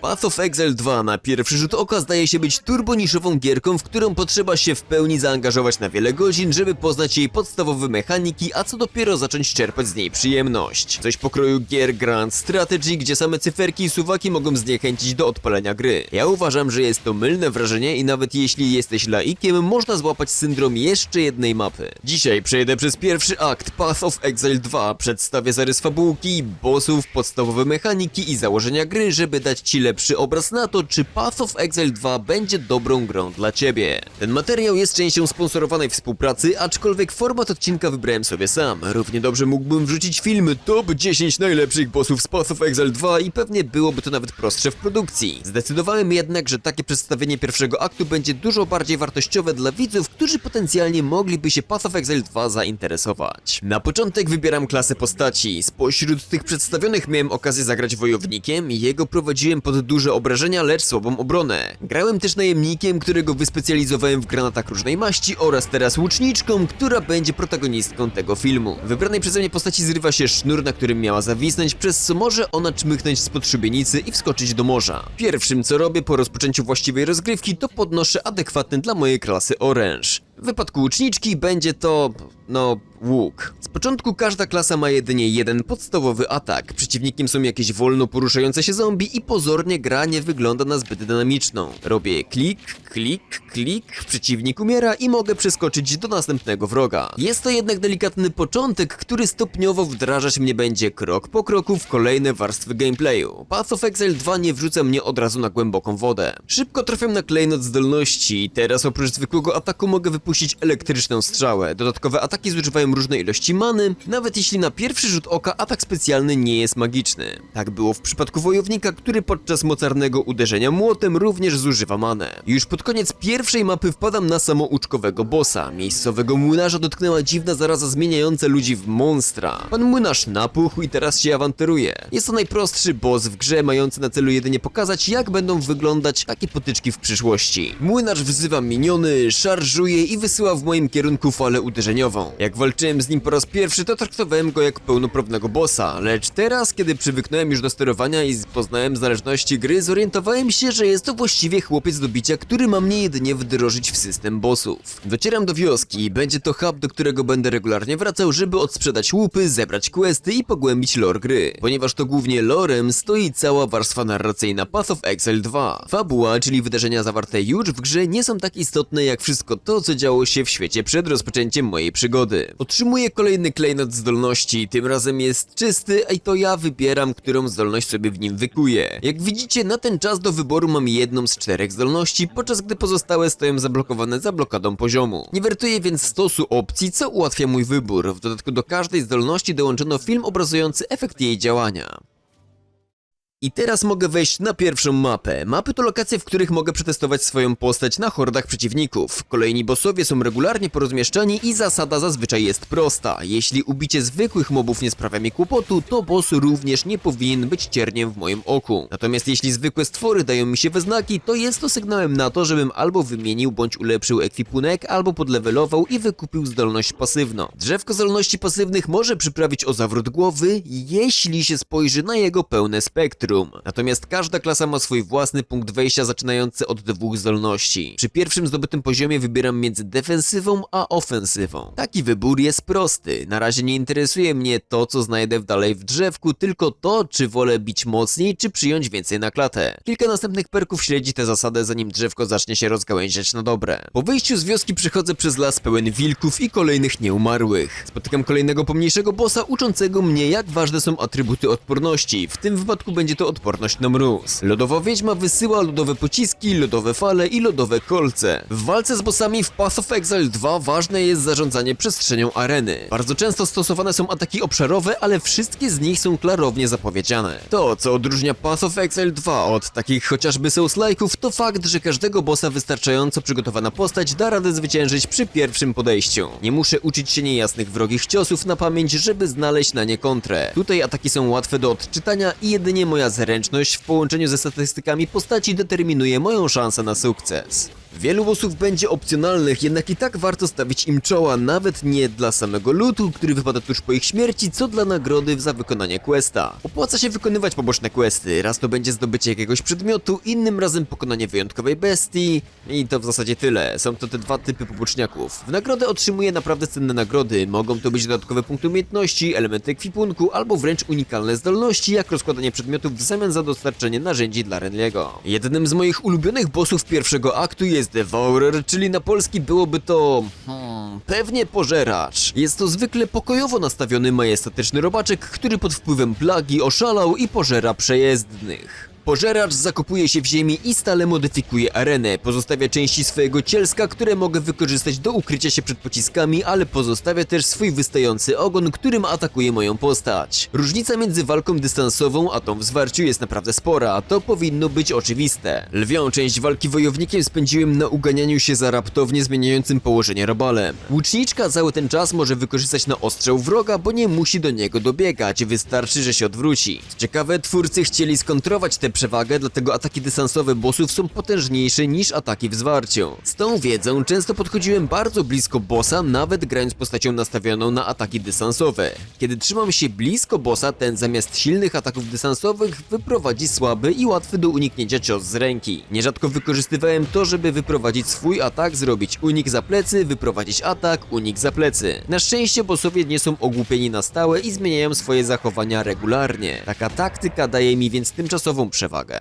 Path of Exile 2 na pierwszy rzut oka zdaje się być turboniszową gierką, w którą potrzeba się w pełni zaangażować na wiele godzin, żeby poznać jej podstawowe mechaniki, a co dopiero zacząć czerpać z niej przyjemność. Coś pokroju gier Grand Strategy, gdzie same cyferki i suwaki mogą zniechęcić do odpalenia gry. Ja uważam, że jest to mylne wrażenie i nawet jeśli jesteś laikiem, można złapać syndrom jeszcze jednej mapy. Dzisiaj przejdę przez pierwszy akt Path of Exile 2, przedstawię zarys fabułki, bossów, podstawowe mechaniki i założenia gry, żeby dać ci lepszy obraz na to, czy Path of Exile 2 będzie dobrą grą dla ciebie. Ten materiał jest częścią sponsorowanej współpracy, aczkolwiek format odcinka wybrałem sobie sam. Równie dobrze mógłbym wrzucić film top 10 najlepszych bossów z Path of Exile 2 i pewnie byłoby to nawet prostsze w produkcji. Zdecydowałem jednak, że takie przedstawienie pierwszego aktu będzie dużo bardziej wartościowe dla widzów, którzy potencjalnie mogliby się Path of Exile 2 zainteresować. Na początek wybieram klasę postaci. Spośród tych przedstawionych miałem okazję zagrać wojownikiem i jego prowadziłem pod duże obrażenia, lecz słabą obronę. Grałem też najemnikiem, którego wyspecjalizowałem w granatach różnej maści oraz teraz łuczniczką, która będzie protagonistką tego filmu. Wybranej przeze mnie postaci zrywa się sznur, na którym miała zawisnąć, przez co może ona czmychnąć spod szubienicy i wskoczyć do morza. Pierwszym co robię po rozpoczęciu właściwej rozgrywki to podnoszę adekwatny dla mojej klasy oręż. W wypadku łuczniczki będzie to, no, łuk. Z początku każda klasa ma jedynie jeden podstawowy atak. Przeciwnikiem są jakieś wolno poruszające się zombie i pozornie gra nie wygląda na zbyt dynamiczną. Robię klik, klik, klik, przeciwnik umiera i mogę przeskoczyć do następnego wroga. Jest to jednak delikatny początek, który stopniowo wdrażać mnie będzie krok po kroku w kolejne warstwy gameplayu. Path of Exile 2 nie wrzuca mnie od razu na głęboką wodę. Szybko trafiam na klejnot zdolności i teraz oprócz zwykłego ataku mogę wypuścić elektryczną strzałę. Dodatkowe ataki zużywają różne ilości many, nawet jeśli na pierwszy rzut oka atak specjalny nie jest magiczny. Tak było w przypadku wojownika, który podczas mocarnego uderzenia młotem również zużywa manę. Już pod koniec pierwszej mapy wpadam na samouczkowego bossa. Miejscowego młynarza dotknęła dziwna zaraza zmieniająca ludzi w monstra. Pan młynarz napuchł i teraz się awanturuje. Jest to najprostszy boss w grze, mający na celu jedynie pokazać, jak będą wyglądać takie potyczki w przyszłości. Młynarz wzywa miniony, szarżuje i wysyła w moim kierunku falę uderzeniową. Jak walczyłem z nim po raz pierwszy, to traktowałem go jak pełnoprawnego bossa, lecz teraz, kiedy przywyknąłem już do sterowania i poznałem zależności gry, zorientowałem się, że jest to właściwie chłopiec do bicia, który ma mnie jedynie wdrożyć w system bossów. Docieram do wioski i będzie to hub, do którego będę regularnie wracał, żeby odsprzedać łupy, zebrać questy i pogłębić lore gry. Ponieważ to głównie lorem stoi cała warstwa narracyjna Path of Exile 2. Fabuła, czyli wydarzenia zawarte już w grze, nie są tak istotne jak wszystko to, co działo się w świecie przed rozpoczęciem mojej przygody. Otrzymuję kolejny klejnot zdolności, tym razem jest czysty, a i to ja wybieram, którą zdolność sobie w nim wykuję. Jak widzicie, na ten czas do wyboru mam jedną z czterech zdolności, podczas gdy pozostałe stoją zablokowane za blokadą poziomu. Nie wertuję więc stosu opcji, co ułatwia mój wybór. W dodatku do każdej zdolności dołączono film obrazujący efekt jej działania. I teraz mogę wejść na pierwszą mapę. Mapy to lokacje, w których mogę przetestować swoją postać na hordach przeciwników. Kolejni bossowie są regularnie porozmieszczani i zasada zazwyczaj jest prosta. Jeśli ubicie zwykłych mobów nie sprawia mi kłopotu, to boss również nie powinien być cierniem w moim oku. Natomiast jeśli zwykłe stwory dają mi się we znaki, to jest to sygnałem na to, żebym albo wymienił bądź ulepszył ekwipunek, albo podlewelował i wykupił zdolność pasywną. Drzewko zdolności pasywnych może przyprawić o zawrót głowy, jeśli się spojrzy na jego pełne spektrum. Natomiast każda klasa ma swój własny punkt wejścia zaczynający od dwóch zdolności. Przy pierwszym zdobytym poziomie wybieram między defensywą a ofensywą. Taki wybór jest prosty. Na razie nie interesuje mnie to, co znajdę dalej w drzewku, tylko to, czy wolę bić mocniej, czy przyjąć więcej na klatę. Kilka następnych perków śledzi tę zasadę, zanim drzewko zacznie się rozgałęziać na dobre. Po wyjściu z wioski przychodzę przez las pełen wilków i kolejnych nieumarłych. Spotykam kolejnego pomniejszego bossa uczącego mnie, jak ważne są atrybuty odporności. W tym wypadku będzie to odporność na mróz. Lodowa wiedźma wysyła lodowe pociski, lodowe fale i lodowe kolce. W walce z bossami w Path of Exile 2 ważne jest zarządzanie przestrzenią areny. Bardzo często stosowane są ataki obszarowe, ale wszystkie z nich są klarownie zapowiedziane. To, co odróżnia Path of Exile 2 od takich chociażby Souls-like'ów, to fakt, że każdego bossa wystarczająco przygotowana postać da radę zwyciężyć przy pierwszym podejściu. Nie muszę uczyć się niejasnych wrogich ciosów na pamięć, żeby znaleźć na nie kontrę. Tutaj ataki są łatwe do odczytania i jedynie moja zręczność w połączeniu ze statystykami postaci determinuje moją szansę na sukces. Wielu bossów będzie opcjonalnych, jednak i tak warto stawić im czoła, nawet nie dla samego lootu, który wypada tuż po ich śmierci, co dla nagrody za wykonanie questa. Opłaca się wykonywać poboczne questy, raz to będzie zdobycie jakiegoś przedmiotu, innym razem pokonanie wyjątkowej bestii i to w zasadzie tyle. Są to te dwa typy poboczniaków. W nagrodę otrzymuję naprawdę cenne nagrody, mogą to być dodatkowe punkty umiejętności, elementy ekwipunku albo wręcz unikalne zdolności, jak rozkładanie przedmiotów w zamian za dostarczenie narzędzi dla Renliego. Jednym z moich ulubionych bossów pierwszego aktu jest Devourer, czyli na polski byłoby to... Hmm, pewnie pożeracz. Jest to zwykle pokojowo nastawiony majestatyczny robaczek, który pod wpływem plagi oszalał i pożera przejezdnych. Pożeracz zakopuje się w ziemi i stale modyfikuje arenę. Pozostawia części swojego cielska, które mogę wykorzystać do ukrycia się przed pociskami, ale pozostawia też swój wystający ogon, którym atakuje moją postać. Różnica między walką dystansową a tą w zwarciu jest naprawdę spora, to powinno być oczywiste. Lwią część walki wojownikiem spędziłem na uganianiu się za raptownie zmieniającym położenie robalem. Łuczniczka cały ten czas może wykorzystać na ostrzał wroga, bo nie musi do niego dobiegać, wystarczy, że się odwróci. Ciekawe, twórcy chcieli skontrować tę przewagę, dlatego ataki dystansowe bossów są potężniejsze niż ataki w zwarciu. Z tą wiedzą często podchodziłem bardzo blisko bossa, nawet grając postacią nastawioną na ataki dystansowe. Kiedy trzymam się blisko bossa, ten zamiast silnych ataków dystansowych wyprowadzi słaby i łatwy do uniknięcia cios z ręki. Nierzadko wykorzystywałem to, żeby wyprowadzić swój atak, zrobić unik za plecy, wyprowadzić atak, unik za plecy. Na szczęście bossowie nie są ogłupieni na stałe i zmieniają swoje zachowania regularnie. Taka taktyka daje mi więc tymczasową przewagę.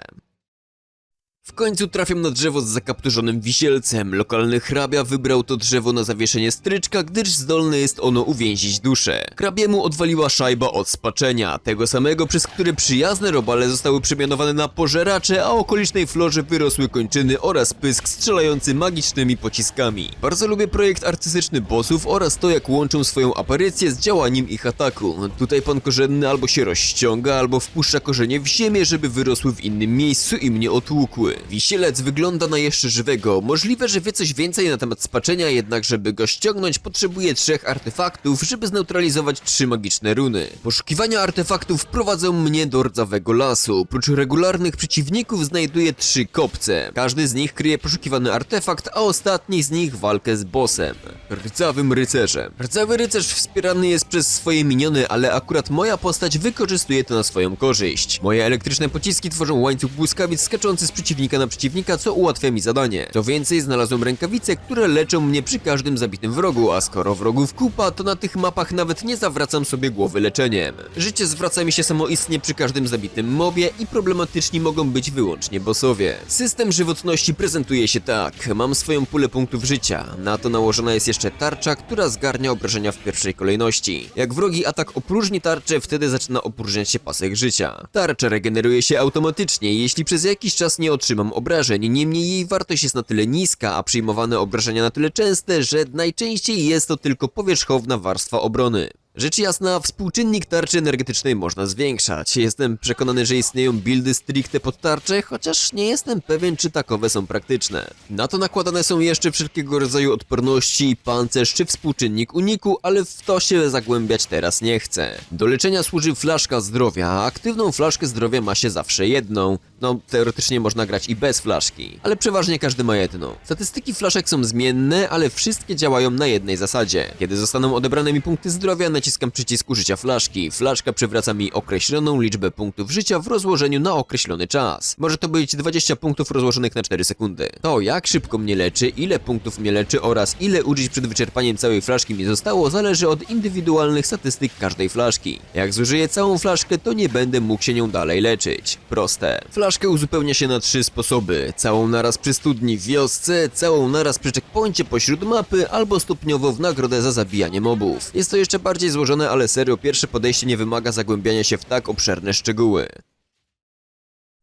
W końcu trafiam na drzewo z zakapturzonym wisielcem. Lokalny hrabia wybrał to drzewo na zawieszenie stryczka, gdyż zdolne jest ono uwięzić duszę. Hrabiemu odwaliła szajba od spaczenia, tego samego przez które przyjazne robale zostały przemianowane na pożeracze, a okolicznej florze wyrosły kończyny oraz pysk strzelający magicznymi pociskami. Bardzo lubię projekt artystyczny bossów oraz to jak łączą swoją aparycję z działaniem ich ataku. Tutaj pan korzenny albo się rozciąga, albo wpuszcza korzenie w ziemię, żeby wyrosły w innym miejscu i mnie otłukły. Wisielec wygląda na jeszcze żywego. Możliwe, że wie coś więcej na temat spaczenia, jednak żeby go ściągnąć potrzebuje trzech artefaktów, żeby zneutralizować trzy magiczne runy. Poszukiwania artefaktów prowadzą mnie do rdzawego lasu. Prócz regularnych przeciwników znajduję trzy kopce. Każdy z nich kryje poszukiwany artefakt, a ostatni z nich walkę z bossem. Rdzawym rycerzem. Rdzawy rycerz wspierany jest przez swoje miniony, ale akurat moja postać wykorzystuje to na swoją korzyść. Moje elektryczne pociski tworzą łańcuch błyskawic skaczący z przeciwnika na przeciwnika, co ułatwia mi zadanie. Co więcej, znalazłem rękawice, które leczą mnie przy każdym zabitym wrogu, a skoro wrogów kupa, to na tych mapach nawet nie zawracam sobie głowy leczeniem. Życie zwraca mi się samoistnie przy każdym zabitym mobie i problematyczni mogą być wyłącznie bossowie. System żywotności prezentuje się tak. Mam swoją pulę punktów życia. Na to nałożona jest jeszcze tarcza, która zgarnia obrażenia w pierwszej kolejności. Jak wrogi atak opróżni tarczę, wtedy zaczyna opróżniać się pasek życia. Tarcza regeneruje się automatycznie, jeśli przez jakiś czas nie otrzymam obrażeń, niemniej jej wartość jest na tyle niska, a przyjmowane obrażenia na tyle częste, że najczęściej jest to tylko powierzchowna warstwa obrony. Rzecz jasna, współczynnik tarczy energetycznej można zwiększać. Jestem przekonany, że istnieją buildy stricte pod tarczę, chociaż nie jestem pewien, czy takowe są praktyczne. Na to nakładane są jeszcze wszelkiego rodzaju odporności, pancerz czy współczynnik uniku, ale w to się zagłębiać teraz nie chcę. Do leczenia służy flaszka zdrowia, a aktywną flaszkę zdrowia ma się zawsze jedną. No, teoretycznie można grać i bez flaszki, ale przeważnie każdy ma jedną. Statystyki flaszek są zmienne, ale wszystkie działają na jednej zasadzie. Kiedy zostaną odebrane mi punkty zdrowia, naciskam przycisk użycia flaszki. Flaszka przywraca mi określoną liczbę punktów życia w rozłożeniu na określony czas. Może to być 20 punktów rozłożonych na 4 sekundy. To jak szybko mnie leczy, ile punktów mnie leczy oraz ile użyć przed wyczerpaniem całej flaszki mi zostało zależy od indywidualnych statystyk każdej flaszki. Jak zużyję całą flaszkę, to nie będę mógł się nią dalej leczyć. Proste. Flaszkę uzupełnia się na trzy sposoby. Całą naraz przy studni w wiosce, całą naraz przy checkpoincie pośród mapy, albo stopniowo w nagrodę za zabijanie mobów. Jest to jeszcze bardziej złożone, ale serio pierwsze podejście nie wymaga zagłębiania się w tak obszerne szczegóły.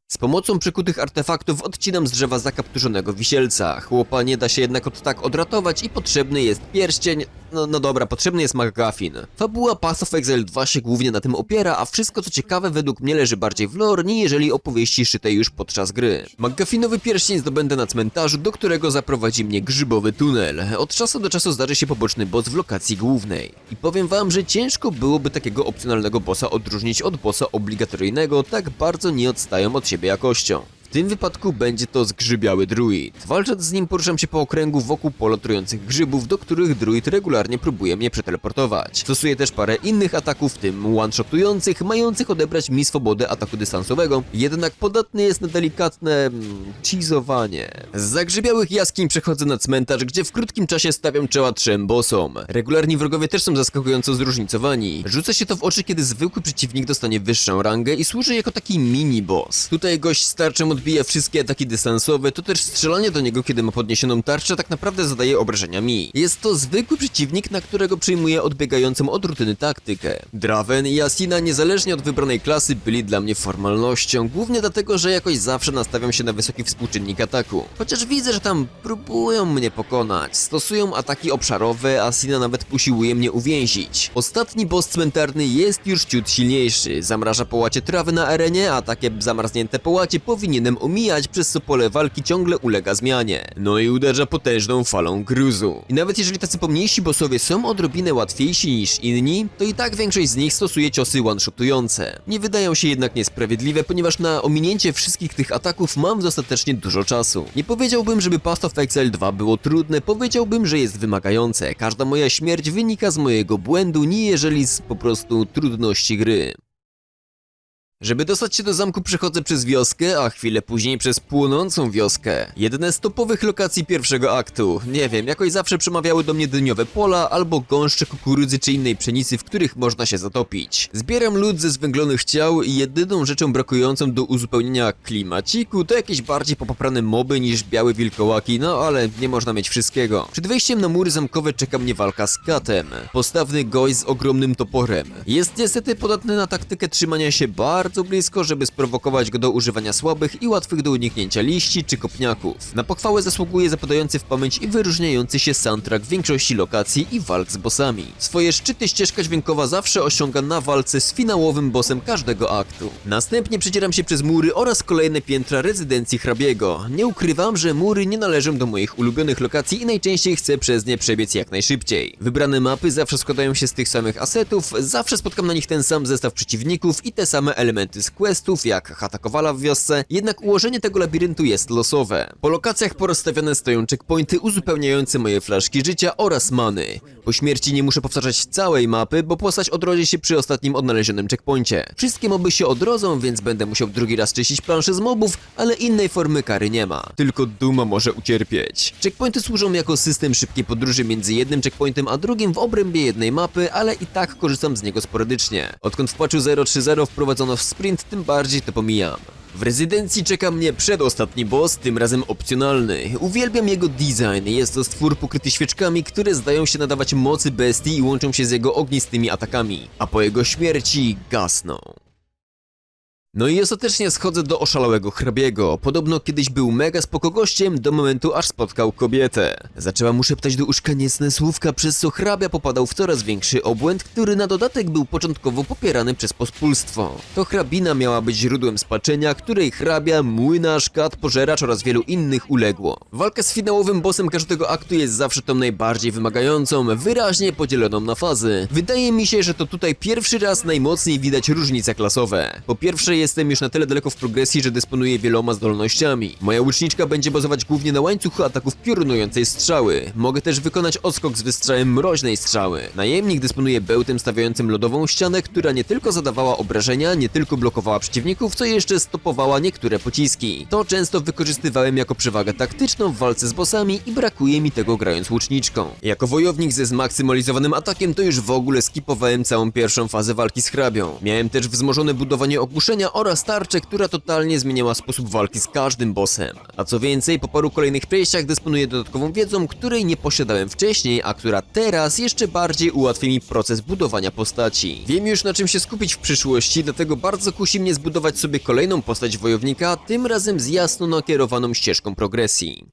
Z pomocą przykutych artefaktów odcinam z drzewa zakapturzonego wisielca. Chłopa nie da się jednak od tak odratować i potrzebny jest pierścień. No, no dobra, potrzebny jest McGuffin. Fabuła Path of Exile 2 się głównie na tym opiera, a wszystko co ciekawe według mnie leży bardziej w lore, niżeli opowieści szytej już podczas gry. McGuffinowy pierścień zdobędę na cmentarzu, do którego zaprowadzi mnie grzybowy tunel. Od czasu do czasu zdarzy się poboczny boss w lokacji głównej. I powiem wam, że ciężko byłoby takiego opcjonalnego bossa odróżnić od bossa obligatoryjnego, tak bardzo nie odstają od siebie jakością. Tym wypadku będzie to zgrzybiały druid. Walcząc z nim poruszam się po okręgu wokół pola trujących grzybów, do których druid regularnie próbuje mnie przeteleportować. Stosuję też parę innych ataków, w tym one-shotujących, mających odebrać mi swobodę ataku dystansowego, jednak podatny jest na delikatne... Mm, cheezowanie. Z zagrzybiałych jaskiń przechodzę na cmentarz, gdzie w krótkim czasie stawiam czoła trzem bossom. Regularni wrogowie też są zaskakująco zróżnicowani. Rzuca się to w oczy, kiedy zwykły przeciwnik dostanie wyższą rangę i służy jako taki mini-boss. Tutaj gość z tarczą odbija wszystkie ataki dystansowe, to też strzelanie do niego, kiedy ma podniesioną tarczę, tak naprawdę zadaje obrażenia mi. Jest to zwykły przeciwnik, na którego przyjmuję odbiegającą od rutyny taktykę. Draven i Asina, niezależnie od wybranej klasy, byli dla mnie formalnością, głównie dlatego, że jakoś zawsze nastawiam się na wysoki współczynnik ataku. Chociaż widzę, że tam próbują mnie pokonać. Stosują ataki obszarowe, Asina nawet usiłuje mnie uwięzić. Ostatni boss cmentarny jest już ciut silniejszy. Zamraża połacie trawy na arenie, a takie zamarznięte połacie powinienem omijać, przez co pole walki ciągle ulega zmianie. No i uderza potężną falą gruzu. I nawet jeżeli tacy pomniejsi bossowie są odrobinę łatwiejsi niż inni, to i tak większość z nich stosuje ciosy one-shotujące. Nie wydają się jednak niesprawiedliwe, ponieważ na ominięcie wszystkich tych ataków mam dostatecznie dużo czasu. Nie powiedziałbym, żeby Path of Exile 2 było trudne, powiedziałbym, że jest wymagające. Każda moja śmierć wynika z mojego błędu, nie jeżeli z po prostu trudności gry. Żeby dostać się do zamku przechodzę przez wioskę, a chwilę później przez płonącą wioskę. Jedne z topowych lokacji pierwszego aktu. Nie wiem, jakoś zawsze przemawiały do mnie dyniowe pola albo gąszcze kukurydzy czy innej pszenicy, w których można się zatopić. Zbieram lód ze zwęglonych ciał i jedyną rzeczą brakującą do uzupełnienia klimaciku to jakieś bardziej popaprane moby niż białe wilkołaki, no ale nie można mieć wszystkiego. Przed wejściem na mury zamkowe czeka mnie walka z katem. Postawny gość z ogromnym toporem. Jest niestety podatny na taktykę trzymania się bardzo blisko, żeby sprowokować go do używania słabych i łatwych do uniknięcia liści czy kopniaków. Na pochwałę zasługuje zapadający w pamięć i wyróżniający się soundtrack większości lokacji i walk z bossami. Swoje szczyty ścieżka dźwiękowa zawsze osiąga na walce z finałowym bossem każdego aktu. Następnie przedzieram się przez mury oraz kolejne piętra rezydencji hrabiego. Nie ukrywam, że mury nie należą do moich ulubionych lokacji i najczęściej chcę przez nie przebiec jak najszybciej. Wybrane mapy zawsze składają się z tych samych asetów, zawsze spotkam na nich ten sam zestaw przeciwników i te same elementy z questów, jak chata Kowala w wiosce, jednak ułożenie tego labiryntu jest losowe. Po lokacjach porozstawione stoją checkpointy uzupełniające moje flaszki życia oraz many. Po śmierci nie muszę powtarzać całej mapy, bo postać odrodzi się przy ostatnim odnalezionym checkpoincie. Wszystkie moby się odrodzą, więc będę musiał drugi raz czyścić planszę z mobów, ale innej formy kary nie ma. Tylko duma może ucierpieć. Checkpointy służą jako system szybkiej podróży między jednym checkpointem a drugim w obrębie jednej mapy, ale i tak korzystam z niego sporadycznie. Odkąd w patchu 0.3.0 wprowadzono w sprint, tym bardziej to pomijam. W rezydencji czeka mnie przedostatni boss, tym razem opcjonalny. Uwielbiam jego design, jest to stwór pokryty świeczkami, które zdają się nadawać mocy bestii i łączą się z jego ognistymi atakami, a po jego śmierci gasną. No i ostatecznie schodzę do oszalałego hrabiego. Podobno kiedyś był mega spoko gościem do momentu aż spotkał kobietę. Zaczęła mu szeptać do uszka niecne słówka, przez co hrabia popadał w coraz większy obłęd, który na dodatek był początkowo popierany przez pospólstwo. To hrabina miała być źródłem spaczenia, której hrabia, młynarz, kat, pożeracz oraz wielu innych uległo. Walka z finałowym bossem każdego aktu jest zawsze tą najbardziej wymagającą, wyraźnie podzieloną na fazy. Wydaje mi się, że to tutaj pierwszy raz najmocniej widać różnice klasowe. Po pierwsze jestem już na tyle daleko w progresji, że dysponuję wieloma zdolnościami. Moja łuczniczka będzie bazować głównie na łańcuchu ataków piorunującej strzały. Mogę też wykonać odskok z wystrzałem mroźnej strzały. Najemnik dysponuje bełtem stawiającym lodową ścianę, która nie tylko zadawała obrażenia, nie tylko blokowała przeciwników, co jeszcze stopowała niektóre pociski. To często wykorzystywałem jako przewagę taktyczną w walce z bossami i brakuje mi tego grając łuczniczką. Jako wojownik ze zmaksymalizowanym atakiem to już w ogóle skipowałem całą pierwszą fazę walki z hrabią. Miałem też wzmożone budowanie ogłuszenia oraz tarczę, która totalnie zmieniała sposób walki z każdym bossem. A co więcej, po paru kolejnych przejściach dysponuję dodatkową wiedzą, której nie posiadałem wcześniej, a która teraz jeszcze bardziej ułatwi mi proces budowania postaci. Wiem już na czym się skupić w przyszłości, dlatego bardzo kusi mnie zbudować sobie kolejną postać wojownika, tym razem z jasno nakierowaną ścieżką progresji.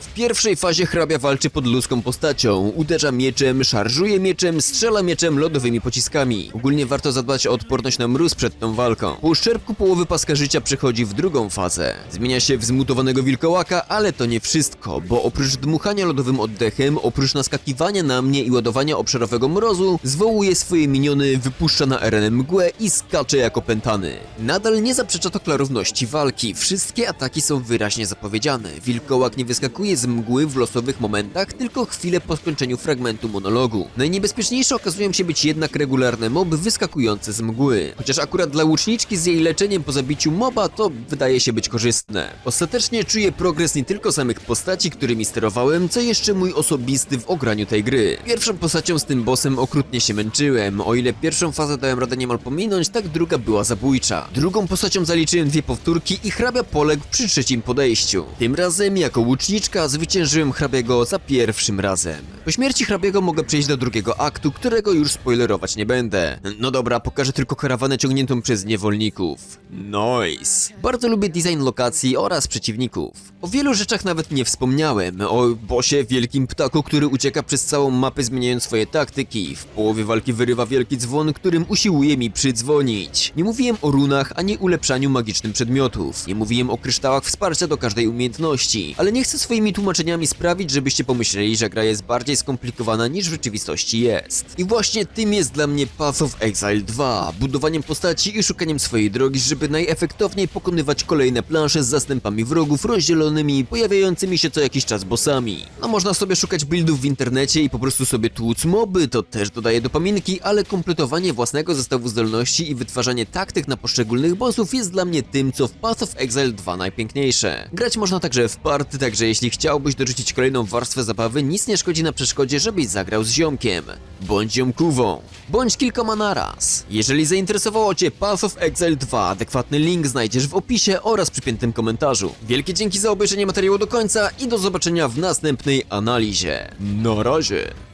W pierwszej fazie hrabia walczy pod ludzką postacią, uderza mieczem, szarżuje mieczem, strzela mieczem lodowymi pociskami. Ogólnie warto zadbać o odporność na mróz przed tą walką. Po uszczerbku połowy paska życia przechodzi w drugą fazę. Zmienia się w zmutowanego wilkołaka, ale to nie wszystko, bo oprócz dmuchania lodowym oddechem, oprócz naskakiwania na mnie i ładowania obszarowego mrozu, zwołuje swoje miniony, wypuszcza na arenę mgłę i skacze jako pętany. Nadal nie zaprzecza to klarowności walki, wszystkie ataki są wyraźnie zapowiedziane. Wilkołak nie wyskakuje z mgły w losowych momentach, tylko chwilę po skończeniu fragmentu monologu. Najniebezpieczniejsze okazują się być jednak regularne moby wyskakujące z mgły. Chociaż akurat dla łuczniczki z jej leczeniem po zabiciu moba to wydaje się być korzystne. Ostatecznie czuję progres nie tylko samych postaci, którymi sterowałem, co jeszcze mój osobisty w ograniu tej gry. Pierwszą postacią z tym bossem okrutnie się męczyłem. O ile pierwszą fazę dałem radę niemal pominąć, tak druga była zabójcza. Drugą postacią zaliczyłem dwie powtórki i hrabia poległ przy trzecim podejściu. Tym razem jako łuczniczka zwyciężyłem hrabiego za pierwszym razem. Po śmierci hrabiego mogę przejść do drugiego aktu, którego już spoilerować nie będę. No dobra, pokażę tylko karawanę ciągniętą przez niewolników. Nice. Bardzo lubię design lokacji oraz przeciwników. O wielu rzeczach nawet nie wspomniałem. O bosie wielkim ptaku, który ucieka przez całą mapę zmieniając swoje taktyki. W połowie walki wyrywa wielki dzwon, którym usiłuje mi przydzwonić. Nie mówiłem o runach ani ulepszaniu magicznym przedmiotów. Nie mówiłem o kryształach wsparcia do każdej umiejętności. Ale nie chcę swoimi tłumaczeniami sprawić, żebyście pomyśleli, że gra jest bardziej skomplikowana niż w rzeczywistości jest. I właśnie tym jest dla mnie Path of Exile 2. Budowaniem postaci i szukaniem swojej drogi, żeby najefektowniej pokonywać kolejne plansze z zastępami wrogów rozdzielonymi, pojawiającymi się co jakiś czas bossami. No można sobie szukać buildów w internecie i po prostu sobie tłuc moby, to też dodaje dopaminki, ale kompletowanie własnego zestawu zdolności i wytwarzanie taktyk na poszczególnych bossów jest dla mnie tym, co w Path of Exile 2 najpiękniejsze. Grać można także w party, także jeśli chciałbyś dorzucić kolejną warstwę zabawy, nic nie szkodzi na przeszkodzie, żebyś zagrał z ziomkiem. Bądź ziomkówą. Bądź kilkoma naraz. Jeżeli zainteresowało Cię Path of Exile 2, adekwatny link znajdziesz w opisie oraz przypiętym komentarzu. Wielkie dzięki za obejrzenie materiału do końca i do zobaczenia w następnej analizie. Na razie.